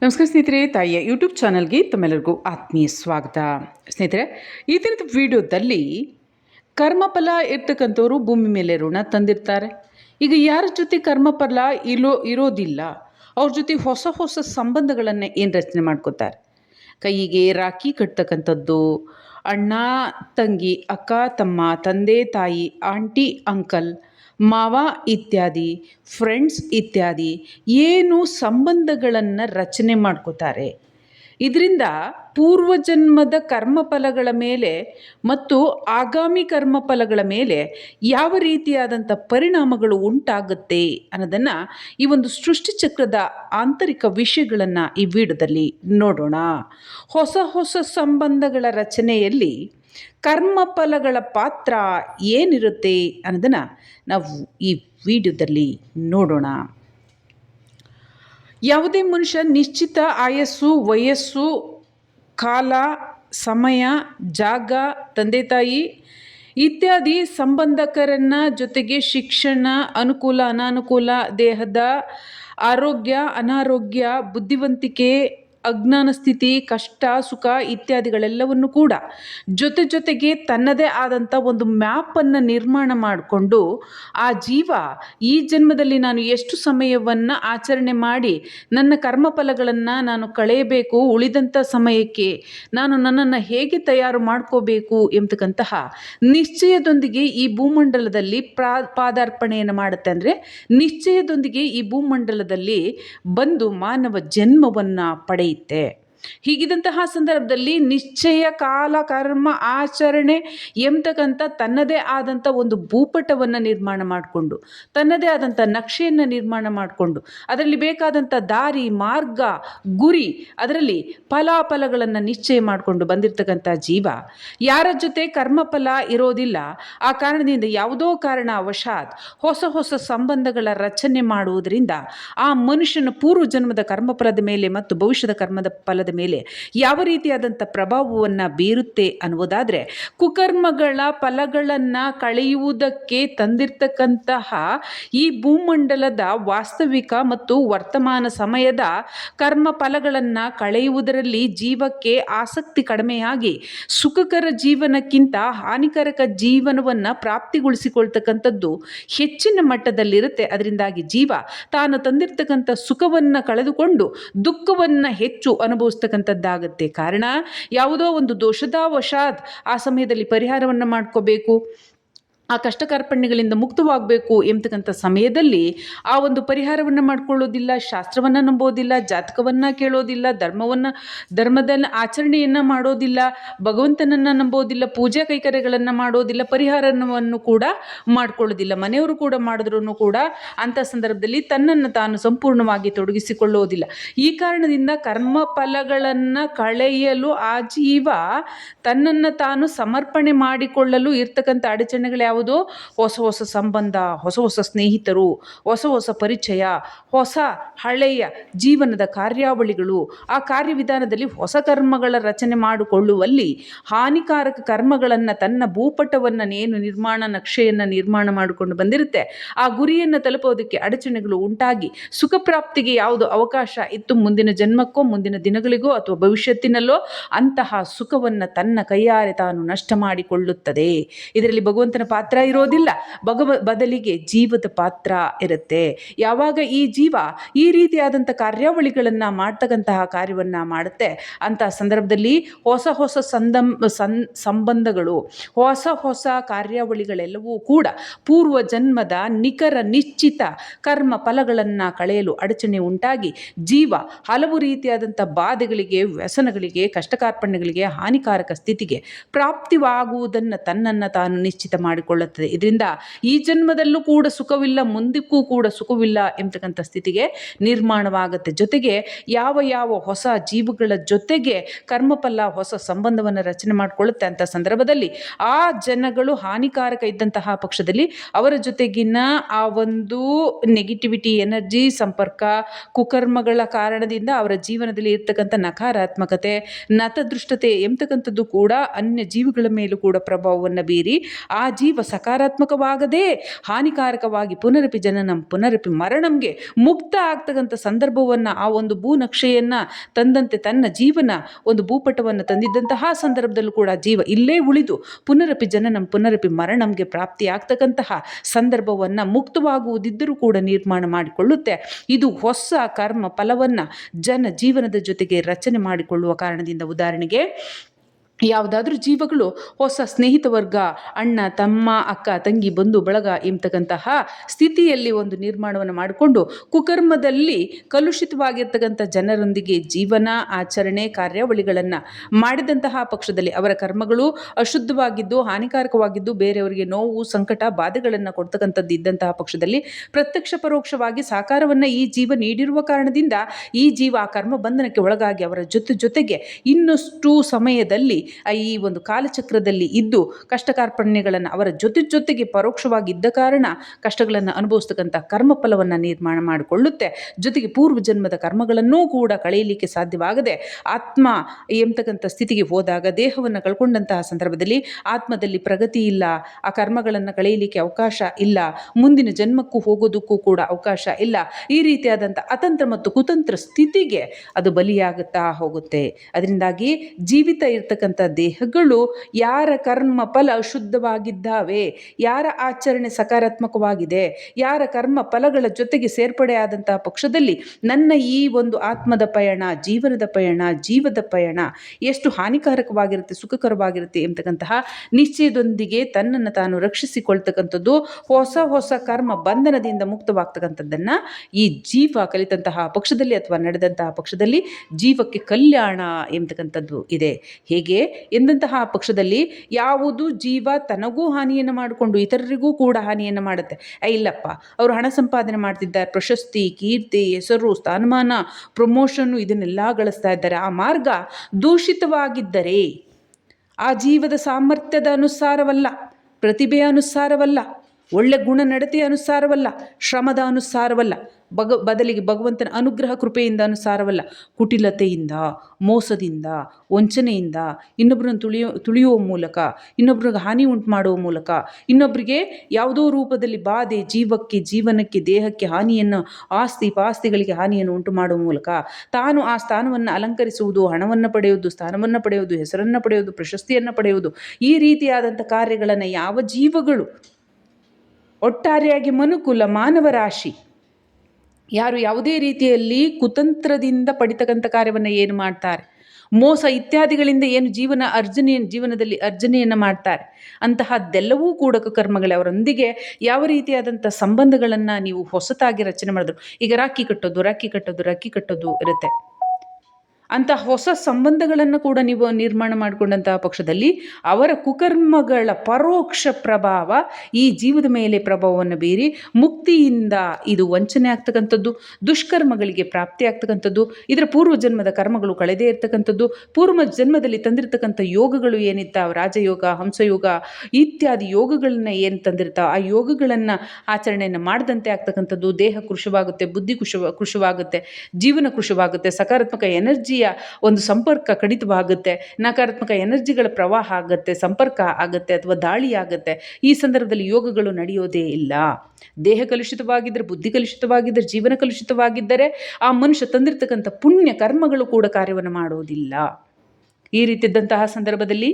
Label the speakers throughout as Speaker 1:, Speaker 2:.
Speaker 1: ನಮಸ್ಕಾರ ಸ್ನೇಹಿತರೆ, ತಾಯಿಯ ಯೂಟ್ಯೂಬ್ ಚಾನಲ್ಗೆ ತಮ್ಮೆಲ್ಲರಿಗೂ ಆತ್ಮೀಯ ಸ್ವಾಗತ. ಸ್ನೇಹಿತರೆ, ಈ ಥರದ ವಿಡಿಯೋದಲ್ಲಿ ಕರ್ಮಫಲ ಇರ್ತಕ್ಕಂಥವ್ರು ಭೂಮಿ ಮೇಲೆ ಋಣ ತಂದಿರ್ತಾರೆ. ಈಗ ಯಾರ ಜೊತೆ ಕರ್ಮಫಲ ಇಲ್ಲೋ ಇರೋದಿಲ್ಲ, ಅವ್ರ ಜೊತೆ ಹೊಸ ಹೊಸ ಸಂಬಂಧಗಳನ್ನು ಏನು ರಚನೆ ಮಾಡ್ಕೋತಾರೆ? ಕೈಗೆ ರಾಖಿ ಕಟ್ತಕ್ಕಂಥದ್ದು, ಅಣ್ಣ, ತಂಗಿ, ಅಕ್ಕ, ತಮ್ಮ, ತಂದೆ, ತಾಯಿ, ಆಂಟಿ, ಅಂಕಲ್ ಮಾವ ಇತ್ಯಾದಿ ಫ್ರೆಂಡ್ಸ್ ಇತ್ಯಾದಿ ಏನು ಸಂಬಂಧಗಳನ್ನು ರಚನೆ ಮಾಡ್ಕೋತಾರೆ. ಇದರಿಂದ ಪೂರ್ವಜನ್ಮದ ಕರ್ಮಫಲಗಳ ಮೇಲೆ ಮತ್ತು ಆಗಾಮಿ ಕರ್ಮಫಲಗಳ ಮೇಲೆ ಯಾವ ರೀತಿಯಾದಂಥ ಪರಿಣಾಮಗಳು ಉಂಟಾಗುತ್ತೆ ಅನ್ನೋದನ್ನು ಈ ಒಂದು ಸೃಷ್ಟಿಚಕ್ರದ ಆಂತರಿಕ ವಿಷಯಗಳನ್ನು ಈ ವಿಡಿಯೋದಲ್ಲಿ ನೋಡೋಣ. ಹೊಸ ಹೊಸ ಸಂಬಂಧಗಳ ರಚನೆಯಲ್ಲಿ ಕರ್ಮಫಲಗಳ ಪಾತ್ರ ಏನಿರುತ್ತೆ ಅನ್ನೋದನ್ನು ನಾವು ಈ ವಿಡಿಯೋದಲ್ಲಿ ನೋಡೋಣ. ಯಾವುದೇ ಮನುಷ್ಯ ನಿಶ್ಚಿತ ಆಯಸ್ಸು, ವಯಸ್ಸು, ಕಾಲ, ಸಮಯ, ಜಾಗ, ತಂದೆ ತಾಯಿ ಇತ್ಯಾದಿ ಸಂಬಂಧಕರನ್ನ ಜೊತೆಗೆ ಶಿಕ್ಷಣ, ಅನುಕೂಲ, ಅನಾನುಕೂಲ, ದೇಹದ ಆರೋಗ್ಯ, ಅನಾರೋಗ್ಯ, ಬುದ್ಧಿವಂತಿಕೆ ಅಜ್ಞಾನ ಸ್ಥಿತಿ, ಕಷ್ಟ, ಸುಖ ಇತ್ಯಾದಿಗಳೆಲ್ಲವನ್ನು ಕೂಡ ಜೊತೆ ಜೊತೆಗೆ ತನ್ನದೇ ಆದಂಥ ಒಂದು ಮ್ಯಾಪನ್ನು ನಿರ್ಮಾಣ ಮಾಡಿಕೊಂಡು ಆ ಜೀವ ಈ ಜನ್ಮದಲ್ಲಿ ನಾನು ಎಷ್ಟು ಸಮಯವನ್ನು ಆಚರಣೆ ಮಾಡಿ ನನ್ನ ಕರ್ಮಫಲಗಳನ್ನು ನಾನು ಕಳೆಯಬೇಕು ಉಳಿದಂಥ ಸಮಯಕ್ಕೆ ನಾನು ನನ್ನನ್ನು ಹೇಗೆ ತಯಾರು ಮಾಡ್ಕೋಬೇಕು ಎಂಬತಕ್ಕಂತಹ ನಿಶ್ಚಯದೊಂದಿಗೆ ಈ ಭೂಮಂಡಲದಲ್ಲಿ ಪ್ರಾ, ಪಾದಾರ್ಪಣೆಯನ್ನು ಮಾಡುತ್ತೆ ಅಂದರೆ ನಿಶ್ಚಯದೊಂದಿಗೆ ಈ ಭೂಮಂಡಲದಲ್ಲಿ ಬಂದು ಮಾನವ ಜನ್ಮವನ್ನು ಪಡೆಯುತ್ತೆ. いて。ಹೀಗಿದ್ದಂತಹ ಸಂದರ್ಭದಲ್ಲಿ ನಿಶ್ಚಯ ಕಾಲ ಕರ್ಮ ಆಚರಣೆ ಎಂಬತಕ್ಕಂಥ ತನ್ನದೇ ಆದಂಥ ಒಂದು ಭೂಪಟವನ್ನು ನಿರ್ಮಾಣ ಮಾಡಿಕೊಂಡು, ತನ್ನದೇ ಆದಂಥ ನಕ್ಷೆಯನ್ನು ನಿರ್ಮಾಣ ಮಾಡಿಕೊಂಡು, ಅದರಲ್ಲಿ ಬೇಕಾದಂಥ ದಾರಿ, ಮಾರ್ಗ, ಗುರಿ, ಅದರಲ್ಲಿ ಫಲಾಫಲಗಳನ್ನು ನಿಶ್ಚಯ ಮಾಡಿಕೊಂಡು ಬಂದಿರತಕ್ಕಂಥ ಜೀವ. ಯಾರ ಜೊತೆ ಕರ್ಮಫಲ ಇರೋದಿಲ್ಲ, ಆ ಕಾರಣದಿಂದ ಯಾವುದೋ ಕಾರಣ ವಶಾತ್ ಹೊಸ ಹೊಸ ಸಂಬಂಧಗಳ ರಚನೆ ಮಾಡುವುದರಿಂದ ಆ ಮನುಷ್ಯನ ಪೂರ್ವ ಜನ್ಮದ ಕರ್ಮಫಲದ ಮೇಲೆ ಮತ್ತು ಭವಿಷ್ಯದ ಕರ್ಮದ ಫಲದ ಮೇಲೆ ಯಾವ ರೀತಿಯಾದಂಥ ಪ್ರಭಾವವನ್ನು ಬೀರುತ್ತೆ ಅನ್ನುವುದಾದರೆ ಕುಕರ್ಮಗಳ ಫಲಗಳನ್ನು ಕಳೆಯುವುದಕ್ಕೆ ತಂದಿರ್ತಕ್ಕಂತಹ ಈ ಭೂಮಂಡಲದ ವಾಸ್ತವಿಕ ಮತ್ತು ವರ್ತಮಾನ ಸಮಯದ ಕರ್ಮ ಫಲಗಳನ್ನು ಕಳೆಯುವುದರಲ್ಲಿ ಜೀವಕ್ಕೆ ಆಸಕ್ತಿ ಕಡಿಮೆಯಾಗಿ ಸುಖಕರ ಜೀವನಕ್ಕಿಂತ ಹಾನಿಕಾರಕ ಜೀವನವನ್ನು ಪ್ರಾಪ್ತಿಗೊಳಿಸಿಕೊಳ್ತಕ್ಕಂಥದ್ದು ಹೆಚ್ಚಿನ ಮಟ್ಟದಲ್ಲಿರುತ್ತೆ. ಅದರಿಂದಾಗಿ ಜೀವ ತಾನು ತಂದಿರ್ತಕ್ಕಂಥ ಸುಖವನ್ನು ಕಳೆದುಕೊಂಡು ದುಃಖವನ್ನು ಹೆಚ್ಚು ಅನುಭವಿಸ್ತಕ್ಕಂಥದ್ದಾಗುತ್ತೆ ಕಾರಣ ಯಾವುದೋ ಒಂದು ದೋಷದ ವಶಾತ್ ಆ ಸಮಯದಲ್ಲಿ ಪರಿಹಾರವನ್ನು ಮಾಡ್ಕೋಬೇಕು. ಆ ಕಷ್ಟ ಕಾರ್ಪಣ್ಯಗಳಿಂದ ಮುಕ್ತವಾಗಬೇಕು ಎಂಬತಕ್ಕಂಥ ಸಮಯದಲ್ಲಿ ಆ ಒಂದು ಪರಿಹಾರವನ್ನು ಮಾಡಿಕೊಳ್ಳೋದಿಲ್ಲ, ಶಾಸ್ತ್ರವನ್ನು ನಂಬೋದಿಲ್ಲ, ಜಾತಕವನ್ನು ಕೇಳೋದಿಲ್ಲ, ಧರ್ಮವನ್ನು ಧರ್ಮದ ಆಚರಣೆಯನ್ನು ಮಾಡೋದಿಲ್ಲ, ಭಗವಂತನನ್ನು ನಂಬೋದಿಲ್ಲ, ಪೂಜಾ ಕೈಕರ್ಯಗಳನ್ನು ಮಾಡೋದಿಲ್ಲ ಪರಿಹಾರವನ್ನು ಕೂಡ ಮಾಡಿಕೊಳ್ಳೋದಿಲ್ಲ, ಮನೆಯವರು ಕೂಡ ಮಾಡಿದ್ರೂ ಕೂಡ ಅಂಥ ಸಂದರ್ಭದಲ್ಲಿ ತನ್ನನ್ನು ತಾನು ಸಂಪೂರ್ಣವಾಗಿ ತೊಡಗಿಸಿಕೊಳ್ಳೋದಿಲ್ಲ. ಈ ಕಾರಣದಿಂದ ಕರ್ಮ ಫಲಗಳನ್ನು ಕಳೆಯಲು ಆ ಜೀವ ತನ್ನನ್ನು ತಾನು ಸಮರ್ಪಣೆ ಮಾಡಿಕೊಳ್ಳಲು ಇರ್ತಕ್ಕಂಥ ಅಡಚಣೆಗಳು ಯಾವುದು? ಹೊಸ ಹೊಸ ಸಂಬಂಧ, ಹೊಸ ಹೊಸ ಸ್ನೇಹಿತರು, ಹೊಸ ಹೊಸ ಪರಿಚಯ, ಹೊಸ ಹಳೆಯ ಜೀವನದ ಕಾರ್ಯಾವಳಿಗಳು. ಆ ಕಾರ್ಯವಿಧಾನದಲ್ಲಿ ಹೊಸ ಕರ್ಮಗಳ ರಚನೆ ಮಾಡಿಕೊಳ್ಳುವಲ್ಲಿ ಹಾನಿಕಾರಕ ಕರ್ಮಗಳನ್ನು ತನ್ನ ಭೂಪಟವನ್ನು ಏನು ನಿರ್ಮಾಣ, ನಕ್ಷೆಯನ್ನು ನಿರ್ಮಾಣ ಮಾಡಿಕೊಂಡು ಬಂದಿರುತ್ತೆ. ಆ ಗುರಿಯನ್ನು ತಲುಪೋದಕ್ಕೆ ಅಡಚಣೆಗಳು ಉಂಟಾಗಿ ಸುಖ ಪ್ರಾಪ್ತಿಗೆ ಯಾವುದು ಅವಕಾಶ ಇತ್ತು ಮುಂದಿನ ಜನ್ಮಕ್ಕೋ, ಮುಂದಿನ ದಿನಗಳಿಗೋ ಅಥವಾ ಭವಿಷ್ಯತ್ತಿನಲ್ಲೋ ಅಂತಹ ಸುಖವನ್ನು ತನ್ನ ಕೈಯಾರೆ ತಾನು ನಷ್ಟ ಮಾಡಿಕೊಳ್ಳುತ್ತದೆ. ಇದರಲ್ಲಿ ಭಗವಂತನ ಪಾತ್ರ ಇರೋದಿಲ್ಲ. ಭಗವ, ಬದಲಿಗೆ ಜೀವದ ಪಾತ್ರ ಇರುತ್ತೆ. ಯಾವಾಗ ಈ ಜೀವ ಈ ರೀತಿಯಾದಂಥ ಕಾರ್ಯಾವಳಿಗಳನ್ನು ಮಾಡ್ತಕ್ಕಂತಹ ಕಾರ್ಯವನ್ನು ಮಾಡುತ್ತೆ, ಅಂತ ಸಂದರ್ಭದಲ್ಲಿ ಹೊಸ ಹೊಸ ಸಂಬಂಧಗಳು, ಹೊಸ ಹೊಸ ಕಾರ್ಯಾವಳಿಗಳೆಲ್ಲವೂ ಕೂಡ ಪೂರ್ವ ಜನ್ಮದ ನಿಖರ, ನಿಶ್ಚಿತ ಕರ್ಮ ಫಲಗಳನ್ನು ಕಳೆಯಲು ಅಡಚಣೆ ಉಂಟಾಗಿ ಜೀವ ಹಲವು ರೀತಿಯಾದಂಥ ಬಾಧೆಗಳಿಗೆ, ವ್ಯಸನಗಳಿಗೆ, ಕಷ್ಟಕಾರ್ಪಣ್ಯಗಳಿಗೆ, ಹಾನಿಕಾರಕ ಸ್ಥಿತಿಗೆ ಪ್ರಾಪ್ತಿವಾಗುವುದನ್ನು ತನ್ನನ್ನು ತಾನು ನಿಶ್ಚಿತ ಮಾಡಿಕೊಳ್ಳುತ್ತದೆ ಇದರಿಂದ ಈ ಜನ್ಮದಲ್ಲೂ ಕೂಡ ಸುಖವಿಲ್ಲ, ಮುಂದಕ್ಕೂ ಕೂಡ ಸುಖವಿಲ್ಲ ಎಂಬತಕ್ಕಂಥ ಸ್ಥಿತಿಗೆ ನಿರ್ಮಾಣವಾಗುತ್ತೆ. ಜೊತೆಗೆ ಯಾವ ಯಾವ ಹೊಸ ಜೀವಗಳ ಜೊತೆಗೆ ಕರ್ಮಫಲ, ಹೊಸ ಸಂಬಂಧವನ್ನು ರಚನೆ ಮಾಡಿಕೊಳ್ಳುತ್ತೆ ಅಂತ ಸಂದರ್ಭದಲ್ಲಿ ಆ ಜನಗಳು, ಹಾನಿಕಾರಕ ಇದ್ದಂತಹ ಪಕ್ಷದಲ್ಲಿ ಅವರ ಜೊತೆಗಿನ ಆ ಒಂದು ನೆಗೆಟಿವಿಟಿ ಎನರ್ಜಿ ಸಂಪರ್ಕ, ಕುಕರ್ಮಗಳ ಕಾರಣದಿಂದ ಅವರ ಜೀವನದಲ್ಲಿ ಇರ್ತಕ್ಕಂಥ ನಕಾರಾತ್ಮಕತೆ, ನತದೃಷ್ಟತೆ ಎಂಬತಕ್ಕಂಥದ್ದು ಕೂಡ ಅನ್ಯ ಜೀವಿಗಳ ಮೇಲೂ ಕೂಡ ಪ್ರಭಾವವನ್ನು ಬೀರಿ ಆ ಜೀವ ಸಕಾರಾತ್ಮಕವಾಗದೇ ಹಾನಿಕಾರಕವಾಗಿ ಪುನರಪಿ ಜನನಂ, ಪುನರಪಿ ಮರಣಂಗೆ ಮುಕ್ತ ಆಗ್ತಕ್ಕಂಥ ಸಂದರ್ಭವನ್ನು ಆ ಒಂದು ಭೂನಕ್ಷೆಯನ್ನು ತಂದಂತೆ ತನ್ನ ಜೀವನ ಒಂದು ಭೂಪಟವನ್ನು ತಂದಿದ್ದಂತಹ ಸಂದರ್ಭದಲ್ಲೂ ಕೂಡ ಜೀವ ಇಲ್ಲೇ ಉಳಿದು ಪುನರಪಿ ಜನನಂ, ಪುನರಪಿ ಮರಣಂಗೆ ಪ್ರಾಪ್ತಿಯಾಗ್ತಕ್ಕಂತಹ ಸಂದರ್ಭವನ್ನು ಮುಕ್ತವಾಗುವುದಿದ್ದರೂ ಕೂಡ ನಿರ್ಮಾಣ ಮಾಡಿಕೊಳ್ಳುತ್ತೆ. ಇದು ಹೊಸ ಕರ್ಮ ಫಲವನ್ನು ಜನ ಜೀವನದ ಜೊತೆಗೆ ರಚನೆ ಮಾಡಿಕೊಳ್ಳುವ ಕಾರಣದಿಂದ ಉದಾಹರಣೆಗೆ ಯಾವುದಾದ್ರೂ ಜೀವಗಳು ಹೊಸ ಸ್ನೇಹಿತ ವರ್ಗ, ಅಣ್ಣ, ತಮ್ಮ, ಅಕ್ಕ, ತಂಗಿ, ಬಂಧು, ಬಳಗ ಎಂಬತಕ್ಕಂತಹ ಸ್ಥಿತಿಯಲ್ಲಿ ಒಂದು ನಿರ್ಮಾಣವನ್ನು ಮಾಡಿಕೊಂಡು ಕುಕರ್ಮದಲ್ಲಿ ಕಲುಷಿತವಾಗಿರ್ತಕ್ಕಂಥ ಜನರೊಂದಿಗೆ ಜೀವನ, ಆಚರಣೆ, ಕಾರ್ಯಾವಳಿಗಳನ್ನು ಮಾಡಿದಂತಹ ಪಕ್ಷದಲ್ಲಿ ಅವರ ಕರ್ಮಗಳು ಅಶುದ್ಧವಾಗಿದ್ದು, ಹಾನಿಕಾರಕವಾಗಿದ್ದು, ಬೇರೆಯವರಿಗೆ ನೋವು, ಸಂಕಟ, ಬಾಧೆಗಳನ್ನು ಕೊಡ್ತಕ್ಕಂಥದ್ದು ಇದ್ದಂತಹ ಪಕ್ಷದಲ್ಲಿ ಪ್ರತ್ಯಕ್ಷ ಪರೋಕ್ಷವಾಗಿ ಸಾಕಾರವನ್ನು ಈ ಜೀವ ನೀಡಿರುವ ಕಾರಣದಿಂದ ಈ ಜೀವ ಆ ಕರ್ಮ ಬಂಧನಕ್ಕೆ ಒಳಗಾಗಿ ಅವರ ಜೊತೆ ಜೊತೆಗೆ ಇನ್ನಷ್ಟು ಸಮಯದಲ್ಲಿ ಈ ಒಂದು ಕಾಲಚಕ್ರದಲ್ಲಿ ಇದ್ದು ಕಷ್ಟ ಕಾರ್ಪಣ್ಯಗಳನ್ನು ಅವರ ಜೊತೆ ಜೊತೆಗೆ ಪರೋಕ್ಷವಾಗಿ ಇದ್ದ ಕಾರಣ ಕಷ್ಟಗಳನ್ನು ಅನುಭವಿಸ್ತಕ್ಕಂಥ ಕರ್ಮಫಲವನ್ನು ನಿರ್ಮಾಣ ಮಾಡಿಕೊಳ್ಳುತ್ತೆ. ಜೊತೆಗೆ ಪೂರ್ವ ಜನ್ಮದ ಕರ್ಮಗಳನ್ನೂ ಕೂಡ ಕಳೆಯಲಿಕ್ಕೆ ಸಾಧ್ಯವಾಗದೆ ಆತ್ಮ ಎಂಬತಕ್ಕಂಥ ಸ್ಥಿತಿಗೆ ಹೋದಾಗ ದೇಹವನ್ನು ಕಳ್ಕೊಂಡಂತಹ ಸಂದರ್ಭದಲ್ಲಿ ಆತ್ಮದಲ್ಲಿ ಪ್ರಗತಿ ಇಲ್ಲ, ಆ ಕರ್ಮಗಳನ್ನು ಕಳೆಯಲಿಕ್ಕೆ ಅವಕಾಶ ಇಲ್ಲ, ಮುಂದಿನ ಜನ್ಮಕ್ಕೂ ಹೋಗೋದಕ್ಕೂ ಕೂಡ ಅವಕಾಶ ಇಲ್ಲ. ಈ ರೀತಿಯಾದಂಥ ಅತಂತ್ರ ಮತ್ತು ಕುತಂತ್ರ ಸ್ಥಿತಿಗೆ ಅದು ಬಲಿಯಾಗುತ್ತಾ ಹೋಗುತ್ತೆ. ಅದರಿಂದಾಗಿ ಜೀವಿತ ಇರ್ತಕ್ಕಂಥ ದೇಹಗಳು ಯಾರ ಕರ್ಮ ಫಲ ಅಶುದ್ಧವಾಗಿದ್ದಾವೆ ಯಾರ ಆಚರಣೆ ಸಕಾರಾತ್ಮಕವಾಗಿದೆ, ಯಾರ ಕರ್ಮ ಫಲಗಳ ಜೊತೆಗೆ ಸೇರ್ಪಡೆ ಆದಂತಹ ಪಕ್ಷದಲ್ಲಿ ನನ್ನ ಈ ಒಂದು ಆತ್ಮದ ಪಯಣ, ಜೀವನದ ಪಯಣ, ಜೀವದ ಪಯಣ ಎಷ್ಟು ಹಾನಿಕಾರಕವಾಗಿರುತ್ತೆ, ಸುಖಕರವಾಗಿರುತ್ತೆ ಎಂಬತಕ್ಕಂತಹ ನಿಶ್ಚಯದೊಂದಿಗೆ ತನ್ನನ್ನು ತಾನು ರಕ್ಷಿಸಿಕೊಳ್ತಕ್ಕಂಥದ್ದು ಹೊಸ ಹೊಸ ಕರ್ಮ ಬಂಧನದಿಂದ ಮುಕ್ತವಾಗ್ತಕ್ಕಂಥದ್ದನ್ನು ಈ ಜೀವ ಕಲಿತಂತಹ ಪಕ್ಷದಲ್ಲಿ ಅಥವಾ ನಡೆದಂತಹ ಪಕ್ಷದಲ್ಲಿ ಜೀವಕ್ಕೆ ಕಲ್ಯಾಣ ಎಂಬತಕ್ಕಂಥದ್ದು ಇದೆ. ಹೇಗೆ? ಎಂದಂತಹ ಪಕ್ಷದಲ್ಲಿ ಯಾವುದು ಜೀವ ತನಗೂ ಹಾನಿಯನ್ನು ಮಾಡಿಕೊಂಡು ಇತರರಿಗೂ ಕೂಡ ಹಾನಿಯನ್ನು ಮಾಡುತ್ತೆ. ಇಲ್ಲಪ್ಪ, ಅವರು ಹಣ ಸಂಪಾದನೆ ಮಾಡ್ತಿದ್ದಾರೆ ಪ್ರಶಸ್ತಿ, ಕೀರ್ತಿ, ಹೆಸರು, ಸ್ಥಾನಮಾನ ಪ್ರಮೋಷನ್ನು ಇದನ್ನೆಲ್ಲ ಗಳಿಸ್ತಾ ಇದ್ದಾರೆ. ಆ ಮಾರ್ಗ ದೂಷಿತವಾಗಿದ್ದರೆ ಆ ಜೀವದ ಸಾಮರ್ಥ್ಯದ ಅನುಸಾರವಲ್ಲ, ಪ್ರತಿಭೆಯ ಅನುಸಾರವಲ್ಲ, ಒಳ್ಳೆ ಗುಣ ನಡತೆಯ ಅನುಸಾರವಲ್ಲ, ಶ್ರಮದ ಅನುಸಾರವಲ್ಲ ಬಗ ಬದಲಿಗೆ ಭಗವಂತನ ಅನುಗ್ರಹ ಕೃಪೆಯಿಂದ ಅನುಸಾರವಲ್ಲ, ಕುಟಿಲತೆಯಿಂದ, ಮೋಸದಿಂದ, ವಂಚನೆಯಿಂದ ಇನ್ನೊಬ್ಬರನ್ನು ತುಳಿಯೋ, ತುಳಿಯುವ ಮೂಲಕ, ಇನ್ನೊಬ್ರಿಗೆ ಹಾನಿ ಉಂಟು ಮಾಡುವ ಮೂಲಕ ಇನ್ನೊಬ್ಬರಿಗೆ ಯಾವುದೋ ರೂಪದಲ್ಲಿ ಬಾಧೆ, ಜೀವಕ್ಕೆ, ಜೀವನಕ್ಕೆ, ದೇಹಕ್ಕೆ ಹಾನಿಯನ್ನು, ಆಸ್ತಿ, ಪಾಸ್ತಿಗಳಿಗೆ ಹಾನಿಯನ್ನು ಉಂಟು ಮಾಡುವ ಮೂಲಕ, ತಾನು ಆ ಸ್ಥಾನವನ್ನು ಅಲಂಕರಿಸುವುದು, ಹಣವನ್ನು ಪಡೆಯುವುದು, ಸ್ಥಾನವನ್ನು ಪಡೆಯುವುದು, ಹೆಸರನ್ನು ಪಡೆಯುವುದು, ಪ್ರಶಸ್ತಿಯನ್ನು ಪಡೆಯುವುದು, ಈ ರೀತಿಯಾದಂಥ ಕಾರ್ಯಗಳನ್ನು ಯಾವ ಜೀವಗಳು ಒಟ್ಟಾರೆಯಾಗಿ ಮನುಕುಲ ಮಾನವ ರಾಶಿ ಯಾರು ಯಾವುದೇ ರೀತಿಯಲ್ಲಿ ಕುತಂತ್ರದಿಂದ ಪಡಿತಕ್ಕಂಥ ಕಾರ್ಯವನ್ನು ಏನು ಮಾಡ್ತಾರೆ? ಮೋಸ ಇತ್ಯಾದಿಗಳಿಂದ ಏನು ಜೀವನ ಅರ್ಜನೆಯ ಜೀವನದಲ್ಲಿ ಅರ್ಜನೆಯನ್ನು ಮಾಡ್ತಾರೆ? ಅಂತಹದ್ದೆಲ್ಲವೂ ಕೂಡ ಕರ್ಮಗಳೇ. ಅವರೊಂದಿಗೆ ಯಾವ ರೀತಿಯಾದಂಥ ಸಂಬಂಧಗಳನ್ನು ನೀವು ಹೊಸತಾಗಿ ರಚನೆ ಮಾಡಿದ್ರು. ಈಗ ರಾಕಿ ಕಟ್ಟೋದು ರಾಕಿ ಕಟ್ಟೋದು ರಾಕಿ ಕಟ್ಟೋದು ಇರುತ್ತೆ. ಅಂಥ ಹೊಸ ಸಂಬಂಧಗಳನ್ನು ಕೂಡ ನೀವು ನಿರ್ಮಾಣ ಮಾಡಿಕೊಂಡಂತಹ ಪಕ್ಷದಲ್ಲಿ ಅವರ ಕುಕರ್ಮಗಳ ಪರೋಕ್ಷ ಪ್ರಭಾವ ಈ ಜೀವದ ಮೇಲೆ ಪ್ರಭಾವವನ್ನು ಬೀರಿ ಮುಕ್ತಿಯಿಂದ ಇದು ವಂಚನೆ ಆಗ್ತಕ್ಕಂಥದ್ದು, ದುಷ್ಕರ್ಮಗಳಿಗೆ ಪ್ರಾಪ್ತಿ ಆಗ್ತಕ್ಕಂಥದ್ದು, ಇದರ ಪೂರ್ವ ಜನ್ಮದ ಕರ್ಮಗಳು ಕಳೆದೇ ಇರ್ತಕ್ಕಂಥದ್ದು, ಪೂರ್ವ ಜನ್ಮದಲ್ಲಿ ತಂದಿರತಕ್ಕಂಥ ಯೋಗಗಳು ಏನಿರ್ತಾವೆ ರಾಜಯೋಗ, ಹಂಸಯೋಗ ಇತ್ಯಾದಿ ಯೋಗಗಳನ್ನ ಏನು ತಂದಿರ್ತಾವೆ ಆ ಯೋಗಗಳನ್ನು ಆಚರಣೆಯನ್ನು ಮಾಡದಂತೆ ಆಗ್ತಕ್ಕಂಥದ್ದು, ದೇಹ ಕೃಶವಾಗುತ್ತೆ, ಬುದ್ಧಿ ಕೃಷ ಕೃಶವಾಗುತ್ತೆ, ಜೀವನ ಕೃಶವಾಗುತ್ತೆ, ಸಕಾರಾತ್ಮಕ ಎನರ್ಜಿಯ ಒಂದು ಸಂಪರ್ಕ ಕಡಿತವಾಗುತ್ತೆ, ನಕಾರಾತ್ಮಕ ಎನರ್ಜಿಗಳ ಪ್ರವಾಹ ಆಗುತ್ತೆ, ಸಂಪರ್ಕ ಆಗುತ್ತೆ ಅಥವಾ ದಾಳಿ ಆಗುತ್ತೆ. ಈ ಸಂದರ್ಭದಲ್ಲಿ ಯೋಗಗಳು ನಡೆಯೋದೇ ಇಲ್ಲ. ದೇಹ ಕಲುಷಿತವಾಗಿದ್ದರೆ, ಬುದ್ಧಿ ಕಲುಷಿತವಾಗಿದ್ದರೆ, ಜೀವನ ಕಲುಷಿತವಾಗಿದ್ದರೆ ಆ ಮನುಷ್ಯ ತಂದಿರತಕ್ಕಂಥ ಪುಣ್ಯ ಕರ್ಮಗಳು ಕೂಡ ಕಾರ್ಯವನ್ನು ಮಾಡೋದಿಲ್ಲ. ಈ ರೀತಿಯಾದಂತಹ ಸಂದರ್ಭದಲ್ಲಿ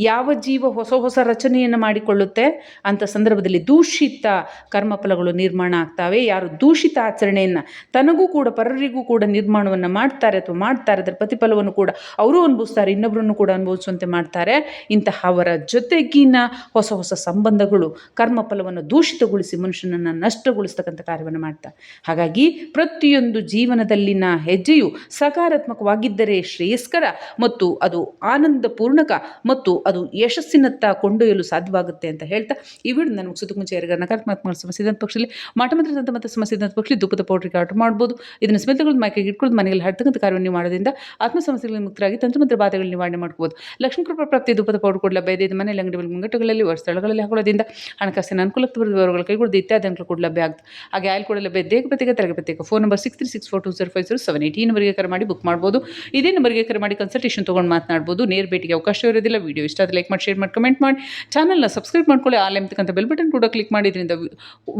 Speaker 1: ಯಾವ ಜೀವ ಹೊಸ ಹೊಸ ರಚನೆಯನ್ನು ಮಾಡಿಕೊಳ್ಳುತ್ತೆ ಅಂಥ ಸಂದರ್ಭದಲ್ಲಿ ದೂಷಿತ ಕರ್ಮಫಲಗಳು ನಿರ್ಮಾಣ ಆಗ್ತವೆ. ಯಾರು ದೂಷಿತ ಆಚರಣೆಯನ್ನು ತನಗೂ ಕೂಡ, ಪರರಿಗೂ ಕೂಡ ನಿರ್ಮಾಣವನ್ನು ಮಾಡ್ತಾರೆ ಅಥವಾ ಮಾಡ್ತಾರೆ, ಅದರ ಪ್ರತಿಫಲವನ್ನು ಕೂಡ ಅವರು ಅನುಭವಿಸ್ತಾರೆ ಇನ್ನೊಬ್ಬರನ್ನು ಕೂಡ ಅನುಭವಿಸುವಂತೆ ಮಾಡ್ತಾರೆ. ಇಂತಹವರ ಜೊತೆಗಿನ ಹೊಸ ಹೊಸ ಸಂಬಂಧಗಳು ಕರ್ಮಫಲವನ್ನು ದೂಷಿತಗೊಳಿಸಿ ಮನುಷ್ಯನನ್ನು ನಷ್ಟಗೊಳಿಸ್ತಕ್ಕಂಥ ಕಾರ್ಯವನ್ನು ಮಾಡ್ತಾರೆ ಹಾಗಾಗಿ ಪ್ರತಿಯೊಂದು ಜೀವನದಲ್ಲಿನ ಹೆಜ್ಜೆಯು ಸಕಾರಾತ್ಮಕವಾಗಿದ್ದರೆ ಶ್ರೇಯಸ್ಕರ ಮತ್ತು ಅದು ಆನಂದಪೂರ್ಣಕ ಮತ್ತು ಅದು ಯಶಸ್ಸಿನತ್ತ ಕೊಂಡೊಯ್ಯಲು ಸಾಧ್ಯವಾಗುತ್ತೆ ಅಂತ ಹೇಳ್ತಾ ಈ ವಿಡಿಯೋ ನಾನು ಮುಗಿಸೋದಕ್ಕೆ ಮುಂಚೆ ಯಾರಿಗಾರ ನಕಾರಾತ್ಮಕ ಸಮಸ್ಯೆ ಇದ್ದಂಥ ಪಕ್ಷದಲ್ಲಿ ಮಾಟ ಮಂತ್ರ ಮತ್ತು ಸಮಸ್ಯೆ ಪಕ್ಷದಲ್ಲಿ ದುಪ್ಪದ ಪೌಡ್ರಿಗೆ ಆರ್ಡರ್ ಮಾಡ್ಬೋದು. ಇದನ್ನು ಸ್ಮಿತಗಳು ಮೈಕೆಗೆ ಇಟ್ಕೊಳ್ಳೋದು ಮನೆಯಲ್ಲಿ ಹಡ್ತಕ್ಕಂಥ ಕಾರ್ಯವನ್ನು ಮಾಡೋದ್ರಿಂದ ಆತ್ಮ ಸಮಸ್ಯೆಗಳಿಗೆ ಮುಕ್ತರಾಗಿ ತಂತ್ರಮಂತ್ರ ಬಾಧೆಗಳು ನಿವಾರಣೆ ಮಾಡ್ಕೋಬೋದು. ಲಕ್ಷ್ಮೀ ಕೃಪಾ ಪ್ರಾಪ್ತಿ, ದುಪ್ಪದ ಪೌಡರ್ ಕೊಡಲ ಲಭ್ಯ ಇದು. ಮನೆಯಲ್ಲಿ ಅಂಗಡಿಗಳಲ್ಲಿ ಮುಂಗಟ್ಟುಗಳಲ್ಲಿ ಸ್ಥಳಗಳಲ್ಲಿ ಹಾಕೊಳ್ಳೋದ್ರಿಂದ ಹಣಕಾಸಿನ ಅನುಕೂಲಕ್ಕೆ ಬರುವವರುಗಳ ಕೈಗೊಳ್ಳೋದು ಇತ್ಯಾದಿ ಅನುಕೂಲ ಲಭ್ಯ ಆಗುತ್ತೆ ಹಾಗೆ ಆಯ್ಲ್ ಕೂಡ ಲಭ್ಯ ದೇಗ ಪ್ರತ್ಯೇಕ ತರಗೆ ಪ್ರತ್ಯೇಕ phone number six three six four two zero five zero seven eight ಈ ನಂಬರ್ಗೆ ಕರೆ ಮಾಡಿ ಬುಕ್ ಮಾಡ್ಬೋದು. ಇದೇ ನಂಬರ್ಗೆ ಕರೆ ಮಾಡಿ ಕನ್ಸಲ್ಟೇಷನ್ ತೊಗೊಂಡು ಮಾತನಾಡ್ಬೋದು. ನೇರ ಭೇಟಿಗೆ ಅವಕಾಶ ಇರೋದಿಲ್ಲ. ವಿಡಿಯೋ ಇಷ್ಟ ಆದ್ರೆ ಲೈಕ್ ಮಾಡಿ ಶೇರ್ ಮಾಡಿ ಕಮೆಂಟ್ ಮಾಡಿ. ಚಾನಲ್ನ ಸಬ್ಸ್ಕ್ರೈಬ್ ಮಾಡ್ಕೊಳ್ಳಿ ಆಲ್ ಎಂತಕ್ಕಂಥ ಬೆಲ್ ಬಟನ್ ಕೂಡ ಕ್ಲಿಕ್ ಮಾಡಿದ್ರಿಂದ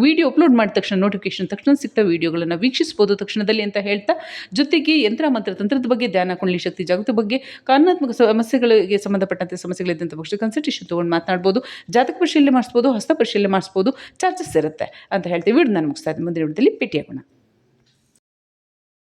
Speaker 1: ವಿಡಿಯೋ ಅಪ್ಲೋಡ್ ಮಾಡಿದ ತಕ್ಷಣ ನೋಟಿಫಿಕೇಶನ್ ತಕ್ಷಣ ಸಿಗ್ತಾ ವೀಡಿಯೋಗಳನ್ನು ವೀಕ್ಷಿಸ್ಬೋದು ತಕ್ಷಣದಲ್ಲಿ ಅಂತ ಹೇಳ್ತಾ. ಜೊತೆಗೆ ಯಂತ್ರ, ಮಂತ್ರ, ತಂತ್ರದ ಬಗ್ಗೆ ಧ್ಯಾನ, ಕುಂಡಲಿ ಶಕ್ತಿ, ಜಾಗೃತಿ ಬಗ್ಗೆ ಕಾನೂನಾತ್ಮಕ ಸಮಸ್ಯೆಗಳಿಗೆ ಸಂಬಂಧಪಟ್ಟಂತೆ ಸಮಸ್ಯೆಗಳಿದ್ದಂಥ ಪಕ್ಷ ಕನ್ಸಲ್ಟೇಷನ್ ತೊಗೊಂಡು ಮಾತನಾಡ್ಬೋದು. ಜಾತಕ ಪರಿಶೀಲನೆ ಮಾಡಿಸ್ಬೋದು, ಹಸ್ತ ಪರಿಶೀಲನೆ ಮಾಡಿಸ್ಬೋದು ಚಾರ್ಜಸ್ ಇರುತ್ತೆ ಅಂತ ಹೇಳ್ತೀವಿ ವಿಡಿಯೋ ನಾನು ಮುಗಿಸ್ತಾ ಇದ್ದೀನಿ. ಮುಂದಿನ ವಿಡಿಯೋದಲ್ಲಿ ಭೇಟಿಯಾಗೋಣ.